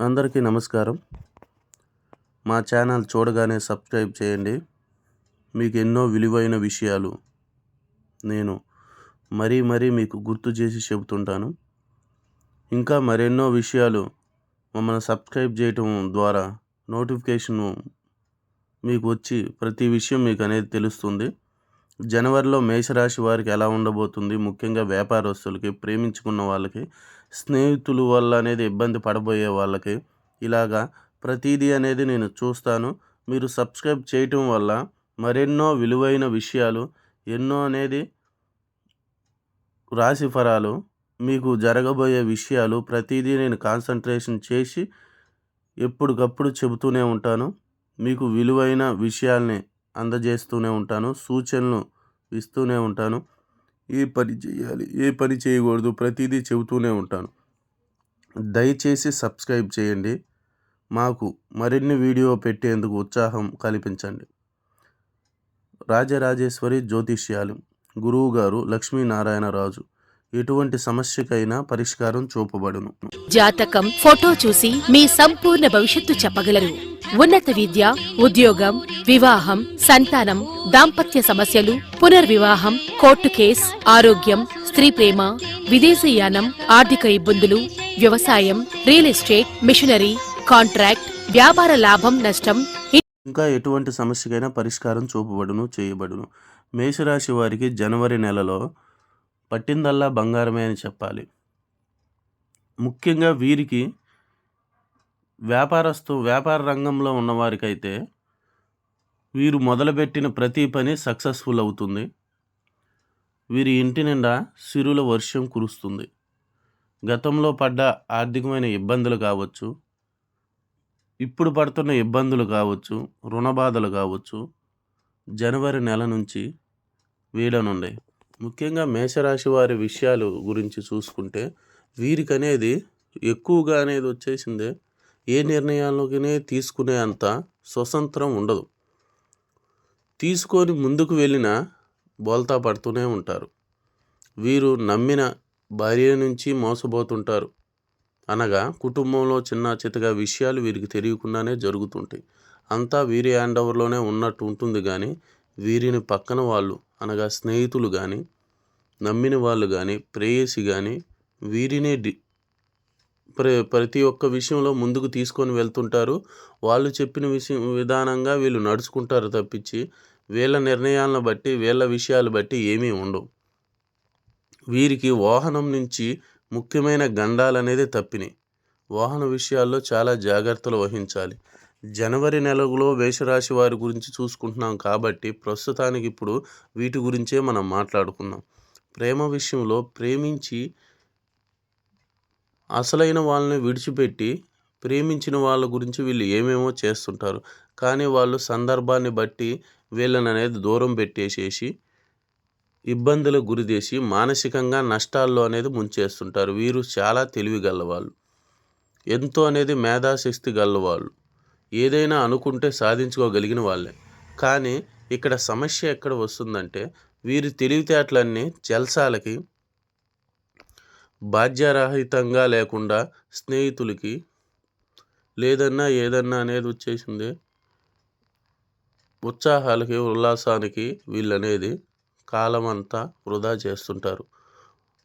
అందరికీ నమస్కారం. మా ఛానల్ చూడగానే సబ్స్క్రైబ్ చేయండి. మీకు ఎన్నో విలువైన విషయాలు నేను మరీ మరీ మీకు గుర్తు చేసి చెబుతుంటాను. ఇంకా మరెన్నో విషయాలు మమ్మల్ని సబ్స్క్రైబ్ చేయటం ద్వారా నోటిఫికేషన్ మీకు వచ్చి ప్రతి విషయం మీకు అనేది తెలుస్తుంది. జనవరిలో మేషరాశి వారికి ఎలా ఉండబోతుంది? ముఖ్యంగా వ్యాపారస్తులకి ప్రేమించుకున్న వాళ్ళకి స్నేహితులు వల్ల అనేది ఇబ్బంది పడబోయే వాళ్ళకి ఇలాగా ప్రతిదీ అనేది నేను చూస్తాను. మీరు సబ్స్క్రైబ్ చేయటం వల్ల మరెన్నో విలువైన విషయాలు ఎన్నో అనేది రాశిఫలాలు మీకు జరగబోయే విషయాలు ప్రతిదీ నేను కాన్సన్ట్రేషన్ చేసి ఎప్పటికప్పుడు చెబుతూనే ఉంటాను. మీకు విలువైన విషయాల్ని అందజేస్తూనే ఉంటాను సూచనలు ఇస్తూనే ఉంటాను. ఏ పని చేయాలి? ఏ పని చేయకూడదు? ప్రతిదీ చెబుతూనే ఉంటాను. దయచేసి సబ్స్క్రైబ్ చేయండి. మాకు మరిన్ని వీడియో పెట్టేందుకు ఉత్సాహం కల్పించండి. రాజరాజేశ్వరి జ్యోతిష్యాలు. గురువు గారు లక్ష్మీనారాయణరాజు. ఎటువంటి సమస్యకైనా పరిష్కారం చూపబడును. జాతకం ఫోటో చూసి మీ సంపూర్ణ భవిష్యత్తు చెప్పగలరు. ఉన్నత విద్య ఉద్యోగం వివాహం సంతానం దాంపత్య సమస్యలు పునర్వివాహం కోర్టు కేస్ ఆరోగ్యం స్త్రీ ప్రేమ విదేశీయానం ఆర్థిక ఇబ్బందులు వ్యవసాయం రియల్ ఎస్టేట్ మిషనరీ కాంట్రాక్ట్ వ్యాపార లాభం నష్టం ఇంకా ఎటువంటి సమస్యకైనా పరిష్కారం చూపబడును చేయబడును. మేషరాశి వారికి జనవరి నెలలో పట్టిందల్లా బంగారమే అని చెప్పాలి. ముఖ్యంగా వీరికి వ్యాపారస్తు వ్యాపార రంగంలో ఉన్నవారికైతే వీరు మొదలుపెట్టిన ప్రతి పని సక్సెస్ఫుల్ అవుతుంది. వీరి ఇంటి నిండా సిరుల వర్షం కురుస్తుంది. గతంలో పడ్డ ఆర్థికమైన ఇబ్బందులు కావచ్చు ఇప్పుడు పడుతున్న ఇబ్బందులు కావచ్చు రుణబాధలు కావచ్చు జనవరి నెల నుంచి వీడనుండే. ముఖ్యంగా మేషరాశి వారి విషయాలు గురించి చూసుకుంటే వీరికి అనేది ఎక్కువగా అనేది వచ్చేసిందే. ఏ నిర్ణయాలకి తీసుకునే అంత స్వతంత్రం ఉండదు. తీసుకొని ముందుకు వెళ్ళినా బోల్తా పడుతూనే ఉంటారు. వీరు నమ్మిన భార్య నుంచి మోసపోతుంటారు. అనగా కుటుంబంలో చిన్న చితగా విషయాలు వీరికి తెలియకుండానే జరుగుతుంటాయి. అంతా వీరి హ్యాండ్ ఓవర్లోనే ఉన్నట్టు ఉంటుంది కానీ వీరిని పక్కన వాళ్ళు అనగా స్నేహితులు కానీ నమ్మిన వాళ్ళు కానీ ప్రేయసి కానీ వీరినే డి ప్ర ప్రతి ఒక్క విషయంలో ముందుకు తీసుకొని వెళ్తుంటారు. వాళ్ళు చెప్పిన విషయం విధానంగా వీళ్ళు నడుచుకుంటారు తప్పించి వీళ్ళ నిర్ణయాలను బట్టి వీళ్ళ విషయాలు బట్టి ఏమీ ఉండవు. వీరికి వాహనం నుంచి ముఖ్యమైన గండాలు అనేది తప్పినాయి వాహన విషయాల్లో చాలా జాగ్రత్తలు వహించాలి. జనవరి నెలలో వేషరాశి వారి గురించి చూసుకుంటున్నాం కాబట్టి ప్రస్తుతానికి ఇప్పుడు వీటి గురించే మనం మాట్లాడుకుందాం. ప్రేమ విషయంలో ప్రేమించి అసలైన వాళ్ళని విడిచిపెట్టి ప్రేమించిన వాళ్ళ గురించి వీళ్ళు ఏమేమో చేస్తుంటారు. కానీ వాళ్ళు సందర్భాన్ని బట్టి వీళ్ళని అనేది దూరం పెట్టేసేసి ఇబ్బందులకు గురిదేసి మానసికంగా నష్టాల్లో అనేది ముంచేస్తుంటారు. వీరు చాలా తెలివి గలవాళ్ళు. ఎంతో అనేది మేధాశక్తి గలవాళ్ళు. ఏదైనా అనుకుంటే సాధించుకోగలిగిన వాళ్ళే. కానీ ఇక్కడ సమస్య ఎక్కడ వస్తుందంటే వీరి తెలివితేటలన్నీ జల్సాలకి బాధ్యరహితంగా లేకుండా స్నేహితులకి లేదన్నా ఏదన్నా అనేది వచ్చేసింది. ఉత్సాహాలకి ఉల్లాసానికి వీళ్ళనేది కాలం అంతా వృధా చేస్తుంటారు.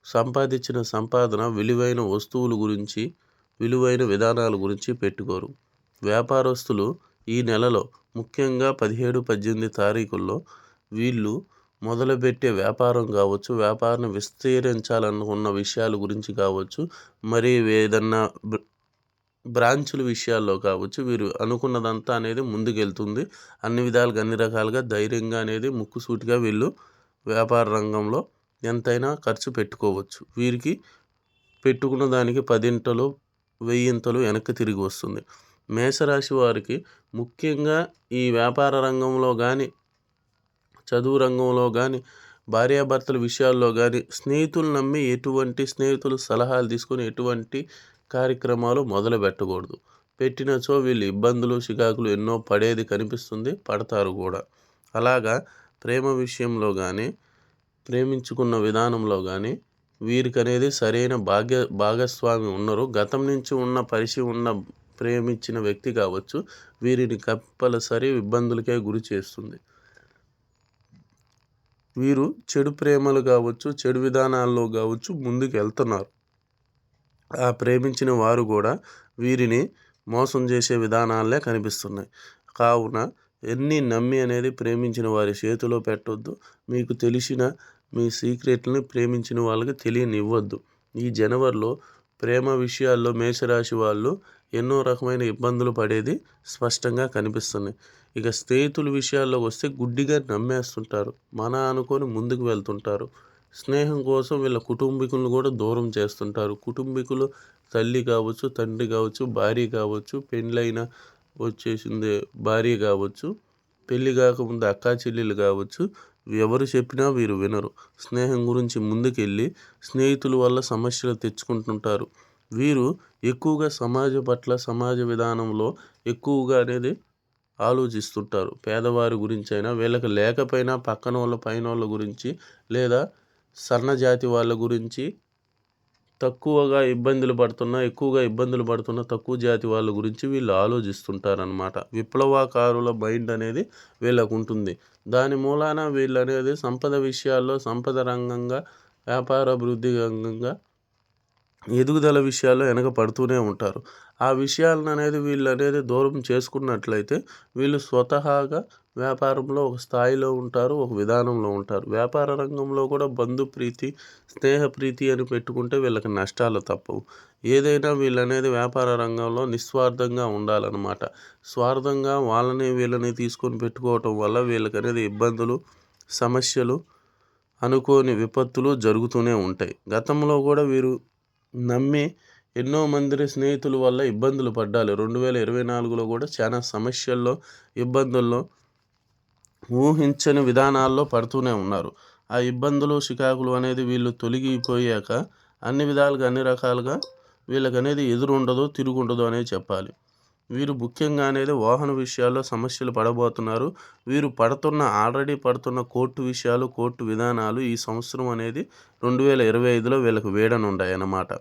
సంపాదించిన సంపాదన విలువైన వస్తువుల గురించి విలువైన విధానాల గురించి పెట్టుకోరు. వ్యాపారస్తులు ఈ నెలలో ముఖ్యంగా పదిహేడు పద్దెనిమిది తారీఖుల్లో వీళ్ళు మొదలుపెట్టే వ్యాపారం కావచ్చు వ్యాపారాన్ని విస్తరించాలనుకున్న విషయాల గురించి కావచ్చు మరి ఏదన్నా బ్ర- బ్రాంచుల విషయాల్లో కావచ్చు వీరు అనుకున్నదంతా అనేది ముందుకెళ్తుంది. అన్ని విధాలుగా అన్ని రకాలుగా ధైర్యంగా అనేది ముక్కుసూటిగా వీళ్ళు వ్యాపార రంగంలో ఎంతైనా ఖర్చు పెట్టుకోవచ్చు. వీరికి పెట్టుకున్న దానికి పదింటలు వెయ్యింతలు వెనక్కి తిరిగి వస్తుంది. మేషరాశి వారికి ముఖ్యంగా ఈ వ్యాపార రంగంలో కానీ చదువు రంగంలో కానీ భార్యాభర్తల విషయాల్లో కానీ స్నేహితులు నమ్మి ఎటువంటి స్నేహితులు సలహాలు తీసుకొని ఎటువంటి కార్యక్రమాలు మొదలు పెట్టకూడదు. పెట్టినచో వీళ్ళు ఇబ్బందులు చికాకులు ఎన్నో పడేది కనిపిస్తుంది పడతారు కూడా. అలాగా ప్రేమ విషయంలో కానీ ప్రేమించుకున్న విధానంలో కానీ వీరికి అనేది సరైన భాగ్య భాగస్వామి ఉన్నారు గతం నుంచి ఉన్న పరిచయం ఉన్న ప్రేమించిన వ్యక్తి కావచ్చు వీరిని కంపల్సరీ ఇబ్బందులకే గురి చేస్తుంది. వీరు చెడు ప్రేమలు కావచ్చు చెడు విధానాల్లో కావచ్చు ముందుకు వెళ్తున్నారు ఆ ప్రేమించిన వారు కూడా వీరిని మోసం చేసే విధానాలే కనిపిస్తున్నాయి. కావున ఎన్ని నమ్మి అనేది ప్రేమించిన వారి చేతిలో పెట్టొద్దు. మీకు తెలిసిన మీ సీక్రెట్ని ప్రేమించిన వాళ్ళకి తెలియనివ్వద్దు. ఈ జనవరిలో ప్రేమ విషయాల్లో మేషరాశి వాళ్ళు ఎన్నో రకమైన ఇబ్బందులు పడేది స్పష్టంగా కనిపిస్తున్నాయి. ఇక స్నేహితుల విషయాల్లో వస్తే గుడ్డిగా నమ్మేస్తుంటారు. మన అనుకొని ముందుకు వెళ్తుంటారు. స్నేహం కోసం వీళ్ళ కుటుంబీకులను కూడా దూరం చేస్తుంటారు. కుటుంబీకులు తల్లి కావచ్చు తండ్రి కావచ్చు భార్య కావచ్చు పెళ్ళైన వచ్చేసింది భార్య కావచ్చు పెళ్ళి కాకముందు అక్కా చెల్లెలు కావచ్చు ఎవరు చెప్పినా వీరు వినరు. స్నేహం గురించి ముందుకెళ్ళి స్నేహితుల వల్ల సమస్యలు తెచ్చుకుంటుంటారు. వీరు ఎక్కువగా సమాజ పట్ల సమాజ విధానంలో ఎక్కువగా అనేది ఆలోచిస్తుంటారు. పేదవారి గురించి అయినా వీళ్ళకి లేకపోయినా పక్కన వాళ్ళ పైన వాళ్ళ గురించి లేదా సన్న జాతి వాళ్ళ గురించి తక్కువగా ఇబ్బందులు పడుతున్న ఎక్కువగా ఇబ్బందులు పడుతున్న తక్కువ జాతి వాళ్ళ గురించి వీళ్ళు ఆలోచిస్తుంటారనమాట విప్లవాకారుల మైండ్ అనేది వీళ్ళకు ఉంటుంది. దాని మూలాన వీళ్ళు అనేది సంపద విషయాల్లో సంపద రంగంగా వ్యాపార అభివృద్ధి రంగంగా ఎదుగుదల విషయాల్లో వెనక పడుతూనే ఉంటారు. ఆ విషయాలను అనేది వీళ్ళు అనేది దూరం చేసుకున్నట్లయితే వీళ్ళు స్వతహాగా వ్యాపారంలో ఒక స్థాయిలో ఉంటారు ఒక విధానంలో ఉంటారు. వ్యాపార రంగంలో కూడా బంధు ప్రీతి స్నేహ ప్రీతి అని పెట్టుకుంటే వీళ్ళకి నష్టాలు తప్పవు. ఏదైనా వీళ్ళనేది వ్యాపార రంగంలో నిస్వార్థంగా ఉండాలన్నమాట. స్వార్థంగా వాళ్ళని వీళ్ళని తీసుకొని పెట్టుకోవటం వల్ల వీళ్ళకి అనేది ఇబ్బందులు సమస్యలు అనుకోని విపత్తులు జరుగుతూనే ఉంటాయి. గతంలో కూడా వీరు నమ్మి ఎన్నో మంది స్నేహితుల వల్ల ఇబ్బందులు పడ్డాలి రెండు వేల ఇరవై నాలుగులో కూడా చాలా సమస్యల్లో ఇబ్బందుల్లో ఊహించని విధానాల్లో పడుతూనే ఉన్నారు. ఆ ఇబ్బందులు చికాకులు అనేది వీళ్ళు తొలగిపోయాక అన్ని విధాలుగా అన్ని రకాలుగా వీళ్ళకనేది ఎదురు ఉండదు అనేది చెప్పాలి. వీరు ముఖ్యంగా అనేది వాహన విషయాల్లో సమస్యలు పడబోతున్నారు. వీరు పడుతున్న ఆల్రెడీ పడుతున్న కోర్టు విషయాలు కోర్టు విధానాలు ఈ సంవత్సరం అనేది రెండు వేల ఇరవై ఐదులో వీళ్ళకి వీడనుండాయన్నమాట.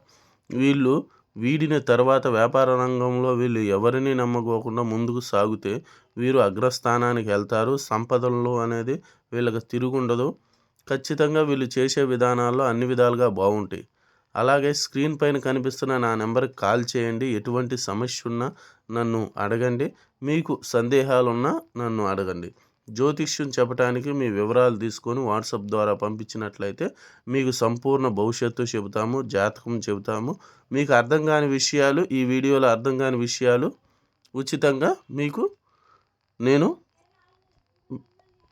వీళ్ళు వీడిన తర్వాత వ్యాపార రంగంలో వీళ్ళు ఎవరిని నమ్మకోకుండా ముందుకు సాగితే వీరు అగ్రస్థానానికి వెళ్తారు. సంపదల్లో అనేది వీళ్ళకి తిరుగుండదు. ఖచ్చితంగా వీళ్ళు చేసే విధానాల్లో అన్ని విధాలుగా బాగుంటాయి. అలాగే స్క్రీన్ పైన కనిపిస్తున్న నా నెంబర్కి కాల్ చేయండి. ఎటువంటి సమస్య ఉన్నా నన్ను అడగండి. మీకు సందేహాలున్నా నన్ను అడగండి. జ్యోతిష్యం చెప్పడానికి మీ వివరాలు తీసుకొని వాట్సాప్ ద్వారా పంపించినట్లయితే మీకు సంపూర్ణ భవిష్యత్తు చెబుతాము జాతకం చెబుతాము. మీకు అర్థం కాని విషయాలు ఈ వీడియోలో అర్థం కాని విషయాలు ఉచితంగా మీకు నేను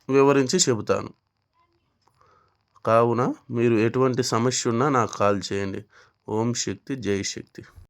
వివరించి చెబుతాను. కావున మీరు ఎటువంటి సమస్య ఉన్నా నాకు కాల్ చేయండి. ఓం శక్తి జై శక్తి.